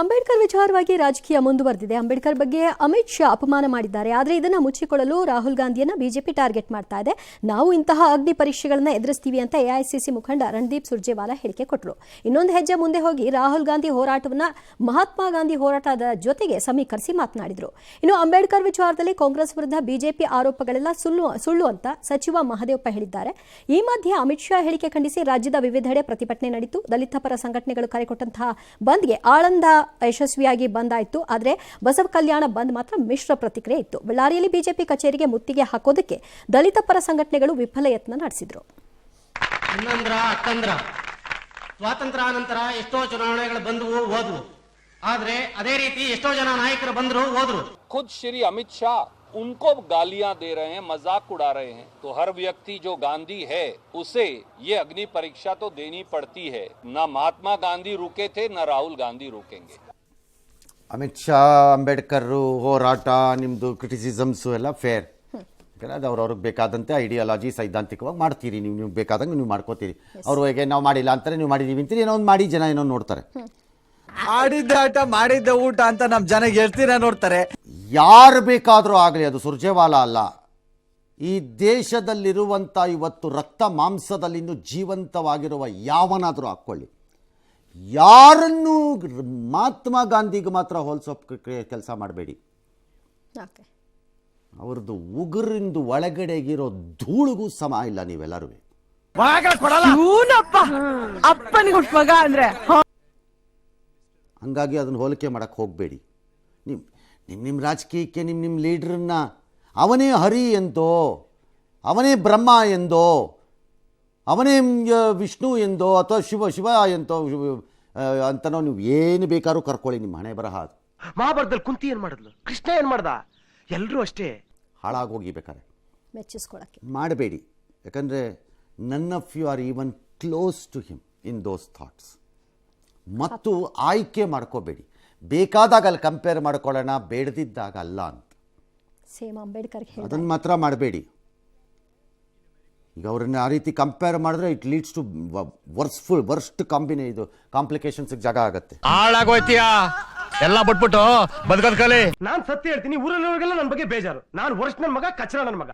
ಅಂಬೇಡ್ಕರ್ ವಿಚಾರವಾಗಿ ರಾಜಕೀಯ ಮುಂದುವರೆದಿದೆ. ಅಂಬೇಡ್ಕರ್ ಬಗ್ಗೆ ಅಮಿತ್ ಶಾ ಅಪಮಾನ ಮಾಡಿದ್ದಾರೆ. ಆದರೆ ಇದನ್ನು ಮುಚ್ಚಿಕೊಳ್ಳಲು ರಾಹುಲ್ ಗಾಂಧಿಯನ್ನು ಬಿಜೆಪಿ ಟಾರ್ಗೆಟ್ ಮಾಡ್ತಾ ಇದೆ. ನಾವು ಇಂತಹ ಅಗ್ನಿ ಪರೀಕ್ಷೆಗಳನ್ನು ಎದುರಿಸ್ತೀವಿ ಅಂತ ಎಐಸಿಸಿ ಮುಖಂಡ ರಣದೀಪ್ ಸುರ್ಜೇವಾಲಾ ಹೇಳಿಕೆ ಕೊಟ್ಟರು ಇನ್ನೊಂದು ಹೆಜ್ಜೆ ಮುಂದೆ ಹೋಗಿ ರಾಹುಲ್ ಗಾಂಧಿ ಹೋರಾಟವನ್ನು ಮಹಾತ್ಮ ಗಾಂಧಿ ಹೋರಾಟದ ಜೊತೆಗೆ ಸಮೀಕರಿಸಿ ಮಾತನಾಡಿದರು. ಇನ್ನು ಅಂಬೇಡ್ಕರ್ ವಿಚಾರದಲ್ಲಿ ಕಾಂಗ್ರೆಸ್ ವಿರುದ್ಧ ಬಿಜೆಪಿ ಆರೋಪಗಳೆಲ್ಲ ಸುಳ್ಳು ಸುಳ್ಳು ಅಂತ ಸಚಿವ ಮಹದೇವಪ್ಪ ಹೇಳಿದ್ದಾರೆ. ಈ ಮಧ್ಯೆ ಅಮಿತ್ ಶಾ ಹೇಳಿಕೆ ಖಂಡಿಸಿ ರಾಜ್ಯದ ವಿವಿಧೆಡೆ ಪ್ರತಿಭಟನೆ ನಡೆಯಿತು ದಲಿತ ಪರ ಸಂಘಟನೆಗಳು ಕರೆ ಕೊಟ್ಟಂತಹ ಬಂದ್ಗೆ ಆಳಂದ ಯಶಸ್ವಿಯಾಗಿ ಬಂದ್ ಆಯಿತು ಆದರೆ ಬಸವ ಕಲ್ಯಾಣ ಬಂದ್ ಮಾತ್ರ ಮಿಶ್ರ ಪ್ರತಿಕ್ರಿಯೆ ಇತ್ತು. ಬಳ್ಳಾರಿಯಲ್ಲಿ ಬಿಜೆಪಿ ಕಚೇರಿಗೆ ಮುತ್ತಿಗೆ ಹಾಕೋದಕ್ಕೆ ದಲಿತ ಪರ ಸಂಘಟನೆಗಳು ವಿಫಲ ಯತ್ನ ನಡೆಸಿದ್ರು. ಸ್ವಾತಂತ್ರ್ಯಾನಂತರ ಎಷ್ಟೋ ಚುನಾವಣೆಗಳು ಬಂದವು ಹೋದ್ರು ಆದರೆ ಅದೇ ರೀತಿ ಎಷ್ಟೋ ಜನ ನಾಯಕರು ಬಂದ್ರು ಹೋದ್ರು. ಖುದ್ ಶ್ರೀ ಅಮಿತ್ ಶಾ उनको गालियां दे रहे हैं मजाक उड़ा रहे हैं तो हर व्यक्ति जो गांधी है उसे ये अग्नि परीक्षा तो देनी पड़ती है न महात्मा गांधी रुके थे न राहुल गांधी रुकेंगे ಅಮಿತ್ ಶಾ ಅಂಬೇಡ್ಕರ್ ಹೋರಾಟ ನಿಮ್ಮದು ಕ್ರಿಟಿಸಿಸಮ್ಸು ಎಲ್ಲ ಫೇರ್ ಯಾಕಂದರೆ ಅದು ಅವ್ರವ್ರಿಗೆ ಬೇಕಾದಂತೆ ಐಡಿಯಾಲಜಿ ಸೈದ್ಧಾಂತಿಕವಾಗಿ ಮಾಡ್ತೀರಿ ನೀವು ನೀವು ಬೇಕಾದಂಗೆ ನೀವು ಮಾಡ್ಕೋತೀರಿ ಅವ್ರು ಹೇಗೆ ನಾವು ಮಾಡಿಲ್ಲ ಅಂತಾರೆ ನೀವು ಮಾಡಿದೀವಿ ಅಂತೀರಿ ಏನೋ ಒಂದು ಮಾಡಿ ಜನ ಏನೋ ನೋಡ್ತಾರೆ ಆಡಿದ್ದ ಆಟ ಮಾಡಿದ್ದ ಊಟ ಅಂತ ನಮ್ ಜನ ಹೇಳ್ತೀರ ನೋಡ್ತಾರೆ ಯಾರು ಬೇಕಾದರೂ ಆಗಲಿ ಅದು ಸುರ್ಜೇವಾಲ ಅಲ್ಲ. ಈ ದೇಶದಲ್ಲಿರುವಂಥ ಇವತ್ತು ರಕ್ತ ಮಾಂಸದಲ್ಲಿ ಇನ್ನೂ ಜೀವಂತವಾಗಿರುವ ಯಾವನಾದರೂ ಹಾಕ್ಕೊಳ್ಳಿ. ಯಾರನ್ನು ಮಹಾತ್ಮ ಗಾಂಧಿಗೆ ಮಾತ್ರ ಹೋಲಿಸೋ ಕೆಲಸ ಮಾಡಬೇಡಿ. ಓಕೆ. ಅವ್ರದ್ದು ಉಗುರಿಂದು ಒಳಗಡೆಗಿರೋ ಧೂಳಿಗೂ ಸಮ ಇಲ್ಲ ನೀವೆಲ್ಲರೂ. ಹಂಗಾಗಿ ಅದನ್ನು ಹೋಲಿಕೆ ಮಾಡಕ್ಕೆ ಹೋಗಬೇಡಿ. ನಿಮ್ಮ ನಿಮ್ಮ ನಿಮ್ಮ ರಾಜಕೀಯಕ್ಕೆ ನಿಮ್ಮ ನಿಮ್ಮ ಲೀಡ್ರನ್ನ ಅವನೇ ಹರಿ ಎಂದೋ ಅವನೇ ಬ್ರಹ್ಮ ಎಂದೋ ಅವನೇ ವಿಷ್ಣು ಎಂದೋ ಅಥವಾ ಶಿವ ಶಿವ ಎಂತೋ ಅಂತನೋ ನೀವು ಏನು ಬೇಕಾದ್ರೂ ಕರ್ಕೊಳ್ಳಿ ನಿಮ್ಮ ಹಣೆ ಬರಹ ಅದು. ಮಹಾಭಾರತದಲ್ಲಿ ಕುಂತಿ ಏನು ಮಾಡಿದ್ಲು? ಕೃಷ್ಣ ಏನು ಮಾಡ್ದ? ಎಲ್ಲರೂ ಅಷ್ಟೇ. ಹಾಳಾಗೋಗಿ ಬೇಕಾದ್ರೆ ಮೆಚ್ಚಿಸ್ಕೊಳಕ್ಕೆ. ಮಾಡಬೇಡಿ. ಯಾಕಂದರೆ none of you are even close to him in those thoughts ಮತ್ತು ಆಯ್ಕೆ ಮಾಡ್ಕೋಬೇಡಿ. ಬೇಕಾದಾಗ ಅಲ್ಲಿ ಕಂಪೇರ್ ಮಾಡ್ಕೊಳ್ಳೋಣ ಬೇಡದಿದ್ದಾಗ ಅಲ್ಲ ಅಂತ. ಸೇಮ್ ಅಂಬೇಡ್ಕರ್ ಹೇಳಿದ. ಅದನ್ನು ಮಾತ್ರ ಮಾಡಬೇಡಿ. ಈಗ ಅವ್ರನ್ನ ಆ ರೀತಿ ಕಂಪೇರ್ ಮಾಡಿದ್ರೆ it leads to worse worst combination ಇದು ಕಾಂಪ್ಲಿಕೇಶನ್ಸ್ಗೆ ಜಾಗ ಆಗುತ್ತೆ. ಹಾಳಾಗೋಯ್ತೀಯ? ಎಲ್ಲ ಬಿಟ್ಬಿಟ್ಟು ಬದುಕೋದ್ ಕಲಿ. ನಾನ್ ಸತ್ಯ ಹೇಳ್ತೀನಿ ಊರಲ್ಲಿರೋರಿಗೆಲ್ಲ ನನ್ನ ಬಗ್ಗೆ ಬೇಜಾರು. ನಾನು ವರ್ಷ ನನ್ನ ಮಗ ಕಚ್ಚರ ನನ್ನ ಮಗ.